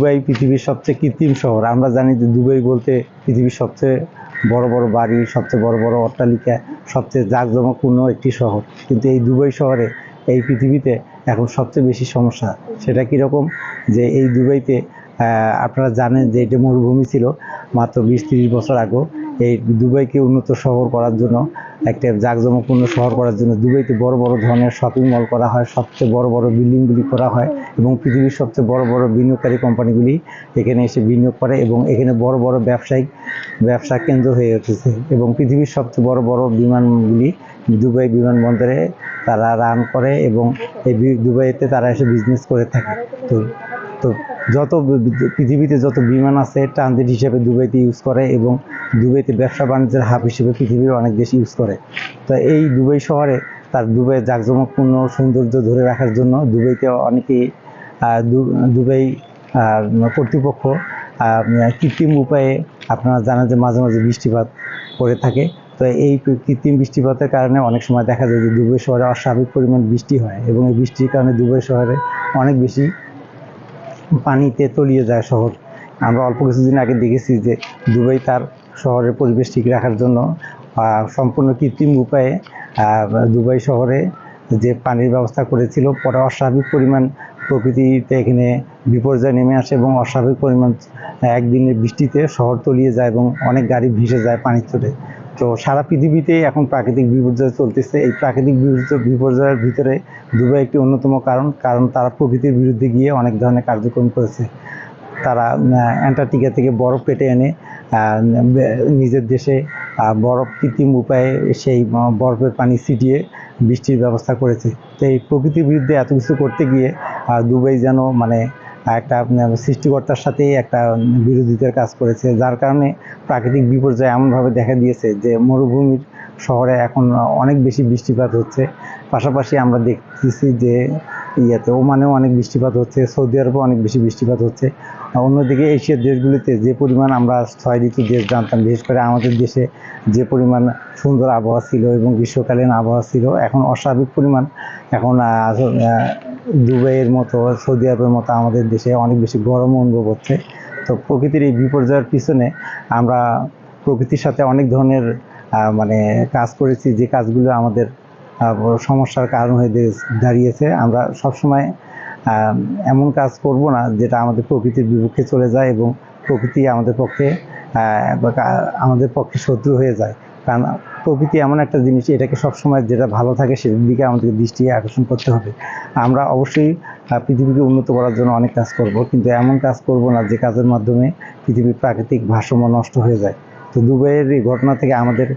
Dubai পৃথিবীর সবচেয়ে কৃত্রিম শহর। আমরা জানি যে দুবাই বলতে পৃথিবীর সবচেয়ে বড় বড় বাড়ি, সবচেয়ে বড় বড় অট্টালিকা, সবচেয়ে জাঁকজমকপূর্ণ একটি শহর। কিন্তু এই দুবাই শহরে এই পৃথিবীতে এখন সবচেয়ে বেশি সমস্যা, সেটা কীরকম? যে এই দুবাইতে আপনারা জানেন যে এটা মরুভূমি ছিল মাত্র বিশ তিরিশ বছর আগেও। এই দুবাইকে উন্নত শহর করার জন্য একটা জাঁকজমকপূর্ণ শহর করার জন্য দুবাইতে বড় বড় ধরনের শপিং মল করা হয়, সবচেয়ে বড় বড় বিল্ডিংগুলি করা হয় এবং পৃথিবীর সবচেয়ে বড় বড় বিনিয়োগকারী কোম্পানিগুলি এখানে এসে বিনিয়োগ করে এবং এখানে বড় বড় ব্যবসায়িক, ব্যবসা কেন্দ্র হয়ে উঠেছে এবং পৃথিবীর সবচেয়ে বড় বড় বিমানগুলি দুবাই বিমানবন্দরে তারা রান করে এবং এই দুবাইতে তারা এসে বিজনেস করে থাকে। তো তো যত পৃথিবীতে যত বিমান আছে ট্রানজিট হিসেবে দুবাইতে ইউজ করে এবং দুবাইতে ব্যবসা বাণিজ্যের হাব হিসেবে পৃথিবীর অনেক দেশ ইউজ করে। তো এই দুবাই শহরে তার দুবাইয়ের জাঁকজমকপূর্ণ সৌন্দর্য ধরে রাখার জন্য দুবাইতে অনেকেই আহ, দুবাই কর্তৃপক্ষ কৃত্রিম উপায়ে আপনারা জানেন যে মাঝে মাঝে বৃষ্টিপাত করে থাকে। তো এই কৃত্রিম বৃষ্টিপাতের কারণে অনেক সময় দেখা যায় যে দুবাই শহরে অস্বাভাবিক পরিমাণ বৃষ্টি হয় এবং এই বৃষ্টির কারণে দুবাই শহরে অনেক বেশি পানিতে তলিয়ে যায় শহর। আমরা অল্প কিছুদিন আগে দেখেছি যে দুবাই তার শহরের পরিবেশ ঠিক রাখার জন্য সম্পূর্ণ কৃত্রিম উপায়ে দুবাই শহরে যে পানির ব্যবস্থা করেছিল, পরে অস্বাভাবিক পরিমাণ প্রকৃতিতে এখানে বিপর্যয় নেমে আসে এবং অস্বাভাবিক পরিমাণ একদিনের বৃষ্টিতে শহর তলিয়ে যায় এবং অনেক গাড়ি ভেসে যায় পানির চলে তো সারা পৃথিবীতে এখন প্রাকৃতিক বিপর্যয় চলতেছে। এই প্রাকৃতিক বিপর্যয় বিপর্যয়ের ভিতরে দুবাই একটি অন্যতম কারণ কারণ তারা প্রকৃতির বিরুদ্ধে গিয়ে অনেক ধরনের কার্যক্রম করেছে। তারা অ্যান্টার্কটিকা থেকে বরফ কেটে এনে নিজের দেশে বরফ কৃত্রিম উপায়ে সেই বরফের পানি ছিটিয়ে বৃষ্টির ব্যবস্থা করেছে। তো এই প্রকৃতির বিরুদ্ধে এত কিছু করতে গিয়ে দুবাই যেন মানে একটা সৃষ্টিকর্তার সাথেই একটা বিরোধিতার কাজ করেছে, যার কারণে প্রাকৃতিক বিপর্যয় এমনভাবে দেখা দিয়েছে যে মরুভূমির শহরে এখন অনেক বেশি বৃষ্টিপাত হচ্ছে। পাশাপাশি আমরা দেখতেছি যে ইয়েতে ওমানেও অনেক বৃষ্টিপাত হচ্ছে, সৌদি আরবেও অনেক বেশি বৃষ্টিপাত হচ্ছে। অন্যদিকে এশিয়ার দেশগুলিতে যে পরিমাণ আমরা ছয় ঋতু দেশ জানতাম, বিশেষ করে আমাদের দেশে যে পরিমাণ সুন্দর আবহাওয়া ছিল এবং গ্রীষ্মকালীন আবহাওয়া ছিল, এখন অস্বাভাবিক পরিমাণ এখন দুবাইয়ের মতো সৌদি আরবের মতো আমাদের দেশে অনেক বেশি গরম অনুভব হচ্ছে। তো প্রকৃতির এই বিপর্যয়ের পিছনে আমরা প্রকৃতির সাথে অনেক ধরনের মানে কাজ করেছি, যে কাজগুলো আমাদের সমস্যার কারণ হয়ে দাঁড়িয়েছে। আমরা সবসময় এমন কাজ করব না যেটা আমাদের প্রকৃতির বিপক্ষে চলে যায় এবং প্রকৃতি আমাদের পক্ষে আমাদের পক্ষে শত্রু হয়ে যায়। কারণ প্রকৃতি এমন একটা জিনিস, এটাকে সবসময় যেটা ভালো থাকে সেটার দিকে আমাদেরকে দৃষ্টি আকর্ষণ করতে হবে। আমরা অবশ্যই পৃথিবীকে উন্নত করার জন্য অনেক কাজ করব, কিন্তু এমন কাজ করব না যে কাজের মাধ্যমে পৃথিবীর প্রাকৃতিক ভারসাম্য নষ্ট হয়ে যায়। তো দুবাইয়ের এই ঘটনা থেকে আমাদের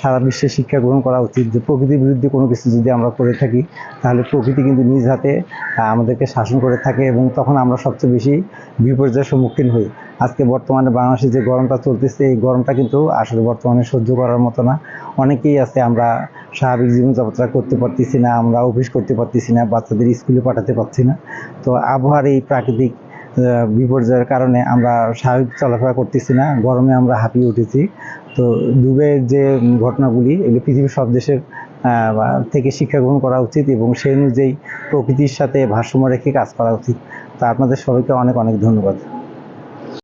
সারা বিশ্বে শিক্ষা গ্রহণ করা উচিত যে প্রকৃতির বিরুদ্ধে কোনো কিছু যদি আমরা করে থাকি, তাহলে প্রকৃতি কিন্তু নিজ হাতে আমাদেরকে শাসন করে থাকে এবং তখন আমরা সবচেয়ে বেশি বিপর্যয়ের সম্মুখীন হই। আজকে বর্তমানে বাংলাদেশে যে গরমটা চলতেছে, এই গরমটা কিন্তু আসলে বর্তমানে সহ্য করার মতো না। অনেকেই আছে, আমরা স্বাভাবিক জীবনযাত্রা করতে পারতেছি না, আমরা অফিস করতে পারতেছি না, বাচ্চাদের স্কুলে পাঠাতে পারছি না। তো আবহাওয়ার এই প্রাকৃতিক বিপর্যয়ের কারণে আমরা স্বাভাবিক চলাফেরা করতেছি না, গরমে আমরা হাঁপিয়ে উঠেছি। তো দুবাইয়ের যে ঘটনাগুলি, এগুলো পৃথিবীর সব দেশের থেকে শিক্ষা গ্রহণ করা উচিত এবং সেই অনুযায়ী প্রকৃতির সাথে ভারসাম্য রেখে কাজ করা উচিত। তো আপনাদের সবাইকে অনেক অনেক ধন্যবাদ।